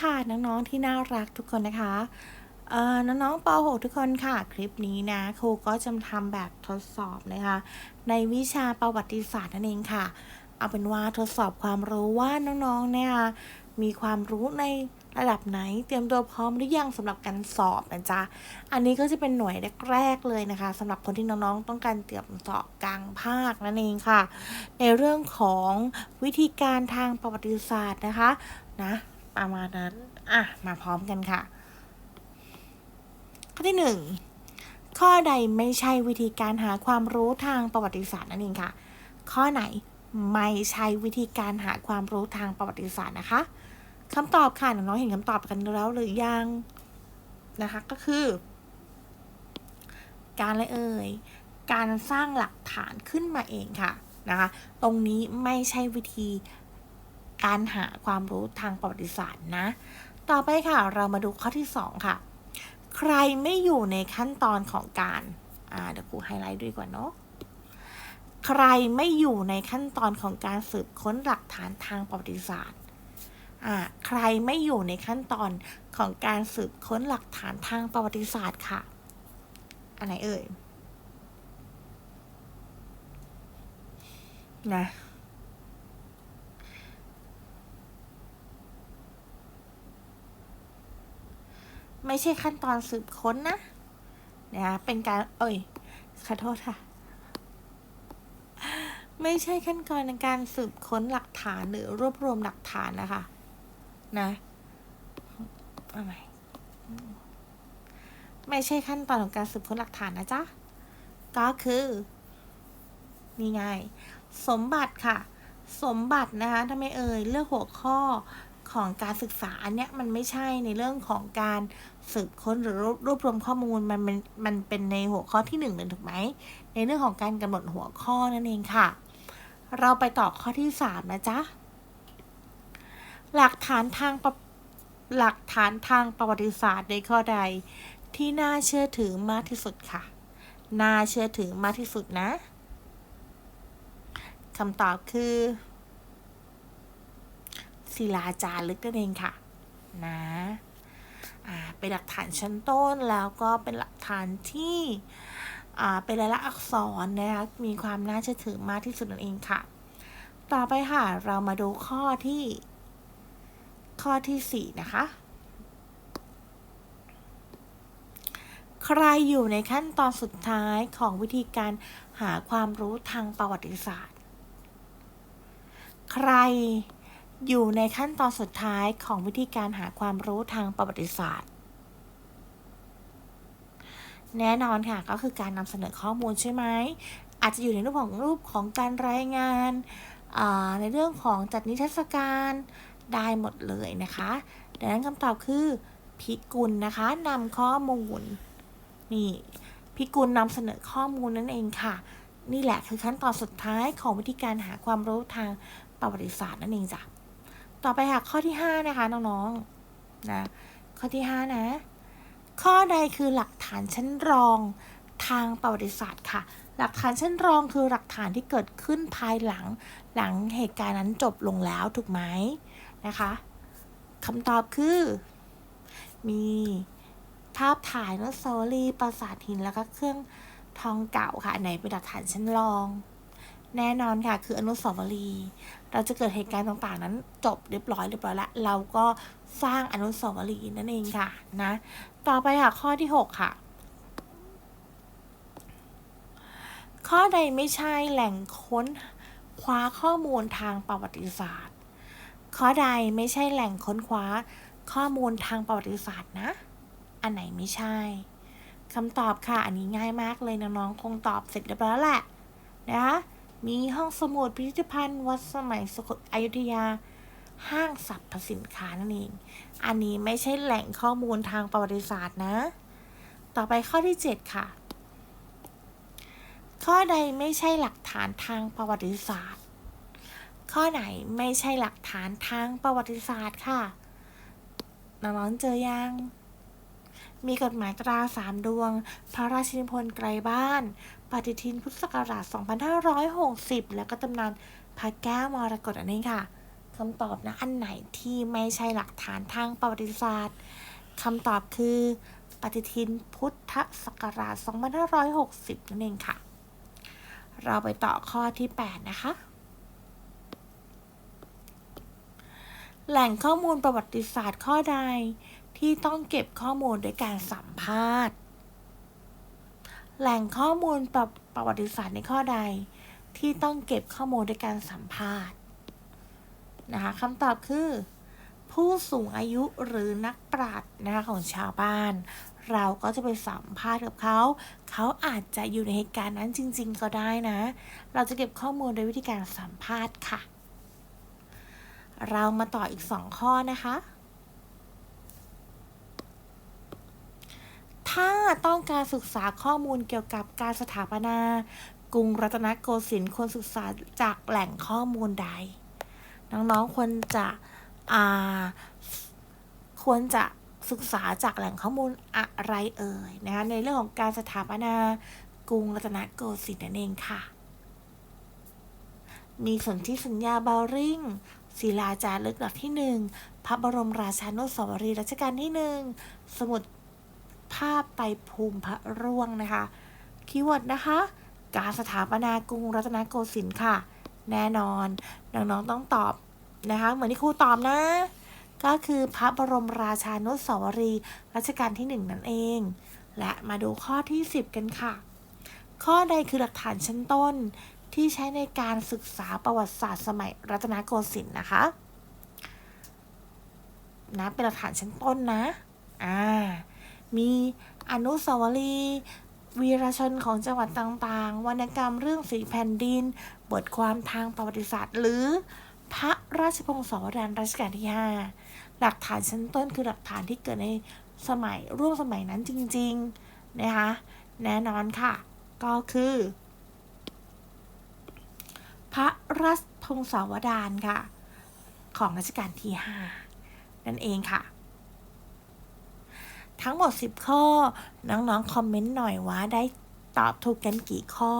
ค่ะน้องๆที่น่ารักทุกคนนะคะเอ่อน้องๆป .6 ทุกคนค่ะ คลิปนี้นะครูก็จะทำแบบทดสอบนะคะ ในวิชาประวัติศาสตร์นั่นเองค่ะ เอาเป็นว่าทดสอบความรู้ว่าน้องๆเนี่ยมีความรู้ในระดับไหน เตรียมตัวพร้อมหรือยังสำหรับการสอบนะจ๊ะ อันนี้ก็จะเป็นหน่วยแรกๆเลยนะคะสำหรับคนที่น้องๆต้องการเตรียมสอบกลางภาคนั่นเองค่ะ ในเรื่องของวิธีการทางประวัติศาสตร์นะคะนะ ประมาณนั้น อะ มาพร้อมกันค่ะ ข้อที่หนึ่งข้อใดไม่ใช่วิธีการหาความรู้ทางประวัติศาสตร์นั่นเองค่ะ ข้อไหนไม่ใช่วิธีการหาความรู้ทางประวัติศาสตร์นะคะคำตอบค่ะน้องๆเห็นคำตอบกันแล้วหรือยังนะคะก็คือ การอะไรเอ่ยการสร้างหลักฐานขึ้นมาเองค่ะนะคะ ตรงนี้ไม่ใช่วิธี การหาความรู้ทางประวัติศาสตร์นะ ต่อไปค่ะเรามาดูข้อที่ 2 ค่ะ ใครไม่อยู่ในขั้นตอนของการอ่าเดี๋ยวกูไฮไลท์ด้วยกว่าเนาะใครไม่อยู่ในขั้นตอนของการสืบค้นหลักฐานทางประวัติศาสตร์อ่าใครไม่อยู่ในขั้นตอนของการสืบค้นหลักฐานทางประวัติศาสตร์ค่ะ อันไหนเอ่ยนะ ไม่ใช่ขั้นตอนสืบค้นนะนะคะเป็นการ เอ้ยขอโทษค่ะ ไม่ใช่ขั้นตอนในการสืบค้นหลักฐานหรือรวบรวมหลักฐานนะคะ นะเอาใหม่ไม่ใช่ขั้นตอนของการสืบค้นหลักฐานนะจ๊ะ ก็คือนี่ไง สมบัติค่ะ สมบัตินะคะทำไมเอ่ยเลือกหัวข้อ ของการศึกษาอันเนี้ยมันไม่ใช่ในเรื่องของการสืบค้นหรือรวบรวมข้อมูลมันมันมันเป็นในหัวข้อที่หนึ่งเลยถูกไหมในเรื่องของการกำหนดหัวข้อนั่นเองค่ะ เราไปต่อข้อที่สามนะจ๊ะ หลักฐานทางประหลักฐานทางประวัติศาสตร์ในข้อใด ที่น่าเชื่อถือมากที่สุดค่ะ น่าเชื่อถือมากที่สุดนะคำตอบคือ ศิลาจารึกนั่นเองค่ะนะเป็นหลักฐานชั้นต้นแล้วก็เป็นหลักฐานที่เป็นลายลักษณ์อักษรนะคะมีความน่าเชื่อถือมากที่สุดนั่นเองค่ะ ต่อไปค่ะ เรามาดูข้อที่ ข้อที่สี่นะคะ ใครอยู่ในขั้นตอนสุดท้ายของวิธีการหาความรู้ทางประวัติศาสตร์ ใคร อยู่ในขั้นตอนสุดท้ายของวิธีการหาความรู้ทางประวัติศาสตร์ แน่นอนค่ะก็คือการนำเสนอข้อมูลใช่ไหมอาจจะอยู่ในรูปของรูปของการรายงานในเรื่องของจัดนิทรรศการได้หมดเลยนะคะดังนั้นคำตอบคือพิกุลนะคะนำข้อมูลนี่พิกุลนำเสนอข้อมูลนั่นเองค่ะ นี่แหละคือขั้นตอนสุดท้ายของวิธีการหาความรู้ทางประวัติศาสตร์นั่นเองจ้ะ ต่อไปค่ะข้อที่ 5 นะคะน้องๆนะข้อที่ 5 นะ ข้อใดคือหลักฐานชั้นรองทางประวัติศาสตร์ค่ะ หลักฐานชั้นรองคือหลักฐานที่เกิดขึ้นภายหลังหลังเหตุการณ์นั้นจบลงแล้วถูกไหมนะคะคำตอบคือ มีภาพถ่ายนสาวรีปราสาทหินแล้วก็เครื่องทองเก่าค่ะไหนเป็นหลักฐานชั้นรอง แน่นอนค่ะ คืออนุสาวรีย์เราจะเกิดเหตุการณ์ต่างๆ นั้น จบเรียบร้อยเรียบร้อยล้วเราก็สร้างอนุสาวรีย์นั่นเองค่ะนะต่อไปค่ะข้อที่ 6 ค่ะ ข้อใดไม่ใช่แหล่งค้นคว้าข้อมูลทางประวัติศาสตร์ ข้อใดไม่ใช่แหล่งค้นคว้าข้อมูลทางประวัติศาสตร์นะ อันไหนไม่ใช่คำตอบค่ะ อันนี้ง่ายมากเลยน้องๆคงตอบเสร็จเรียบร้อยแล้วแหละนะคะ มีห้องสมุดพิพิธภัณฑ์ วัดสมัยสกอยุธยา ห้างสรรพสินค้านั่นเอง อันนี้ไม่ใช่แหล่งข้อมูลทางประวัติศาสตร์นะ ต่อไปข้อที่ 7 ค่ะ ข้อใดไม่ใช่หลักฐานทางประวัติศาสตร์ ข้อไหนไม่ใช่หลักฐานทางประวัติศาสตร์ค่ะน้องๆเจอยัง มีกฎหมายตราสามดวง พระราชินีพลไกลบ้าน ปฏิทินพุทธศักราช 2560 แล้วก็ตำนานพระแก้วมรกตอันนี้ค่ะคคำตอบนะ อันไหนที่ไม่ใช่หลักฐานทางประวัติศาสตร์คำตอบคือ ปฏิทินพุทธศักราช 2560 นั่นเองค่ะ เราไปต่อข้อที่ 8 นะคะ แหล่งข้อมูลประวัติศาสตร์ข้อใด ที่ต้องเก็บข้อมูลด้วยการสัมภาษณ์ แหล่งข้อมูลประประวัติศาสตร์ในข้อใด ที่ต้องเก็บข้อมูลด้วยการสัมภาษณ์นะคะคำตอบคือ ผู้สูงอายุหรือนักปราชญ์นะคะของชาวบ้าน เราก็จะไปสัมภาษณ์กับเขา เขาอาจจะอยู่ในเหตุการณ์นั้นจริง ๆ ก็ได้นะ เราจะเก็บข้อมูลโดยวิธีการสัมภาษณ์ค่ะ เรามาต่ออีกสองข้อนะคะ ถ้าต้องการศึกษาข้อมูลเกี่ยวกับการสถาปนากรุงรัตนโกสินทร์ควรศึกษาจากแหล่งข้อมูลใด น้องๆควรจะอ่าควรจะศึกษาจากแหล่งข้อมูลอะไรเอ่ยนะคะในเรื่องของการสถาปนากรุงรัตนโกสินทร์นั่นเองค่ะ มีสนธิสัญญาบาริ่งศิลาจารึกหลักที่หนึ่งพระบรมราชานุสาวรีย์รัชกาลที่หนึ่งสมุด ภาพไปภูมิพระร่วงนะคะ คีย์เวิร์ดนะคะ การสถาปนากรุงรัตนโกสินทร์ค่ะ แน่นอนน้องๆต้องตอบนะคะ เหมือนที่ครูตอบนะ ก็คือพระบรมราชานุสาวรีย์รัชกาลที่หนึ่งนั่นเอง และมาดูข้อที่ 10 กันค่ะ ข้อใดคือหลักฐานชั้นต้นที่ใช้ในการศึกษาประวัติศาสตร์สมัยรัตนโกสินทร์นะคะนะเป็นหลักฐานชั้นต้นนะ อ่า มีอนุสาวรีย์วีรชนของจังหวัดต่างๆ วรรณกรรมเรื่องสีแผ่นดิน บทความทางประวัติศาสตร์ หรือ พระราชพงศาวดารรัชกาลที่ 5 หลักฐานชั้นต้นคือหลักฐานที่เกิดในสมัยร่วมสมัยนั้นจริงๆนะคะแน่นอนค่ะ ก็คือ พระราชพงศาวดารค่ะ ของรัชกาลที่ 5 นั่นเองค่ะ ทั้งหมด 10 ข้อ น้องๆ คอมเมนต์หน่อยว่าได้ตอบถูกกันกี่ข้อ